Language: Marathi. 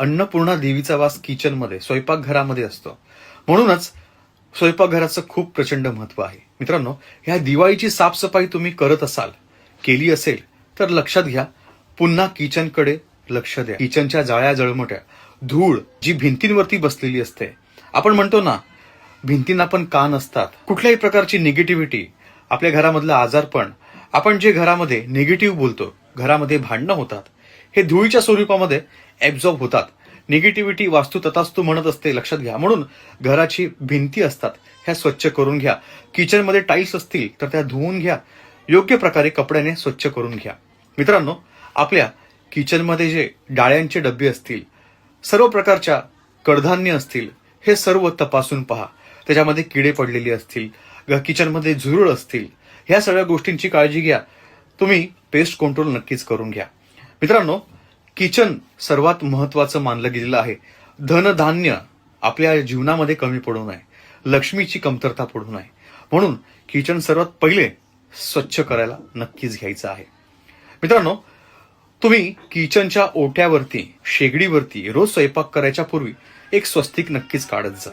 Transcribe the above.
अन्नपूर्णा देवीचा वास किचनमध्ये स्वयंपाकघरामध्ये असतो. म्हणूनच स्वयंपाकघराचं खूप प्रचंड महत्त्व आहे. मित्रांनो ह्या दिवाळीची साफसफाई तुम्ही करत असाल केली असेल तर लक्षात घ्या. पुन्हा किचनकडे लक्ष द्या. किचनच्या जाळ्या जळमट्या धूळ जी भिंतींवरती बसलेली असते. आपण म्हणतो ना भिंतींना पण कान असतात. कुठल्याही प्रकारची निगेटिव्हिटी आपल्या घरामधलं आजारपण आपण जे घरामध्ये निगेटिव्ह बोलतो घरामध्ये भांडणं होतात हे धुळीच्या स्वरूपामध्ये ऍब्झॉर्ब होतात. निगेटिव्हिटी वास्तू तथास्तू म्हणत असते लक्षात घ्या. म्हणून घराची भिंती असतात ह्या स्वच्छ करून घ्या. किचनमध्ये टाईल्स असतील तर त्या धुवून घ्या. योग्य प्रकारे कपड्याने स्वच्छ करून घ्या. मित्रांनो आपल्या किचनमध्ये जे डाळ्यांचे डबे असतील सर्व प्रकारच्या कडधान्य असतील हे सर्व तपासून पहा. त्याच्यामध्ये किडे पडलेले असतील किचनमध्ये झुरळ असतील ह्या सगळ्या गोष्टींची काळजी घ्या. तुम्ही पेस्ट कंट्रोल नक्कीच करून घ्या. मित्रांनो किचन सर्वात महत्वाचं मानलं गेलेलं आहे. धनधान्य आपल्या जीवनामध्ये कमी पडू नये. लक्ष्मीची कमतरता पडू नये. म्हणून किचन सर्वात पहिले स्वच्छ करायला नक्कीच घ्यायचं आहे. मित्रांनो तुम्ही किचनच्या ओट्यावरती शेगडीवरती रोज स्वयंपाक करायच्या पूर्वी एक स्वस्तिक नक्कीच काढत जा.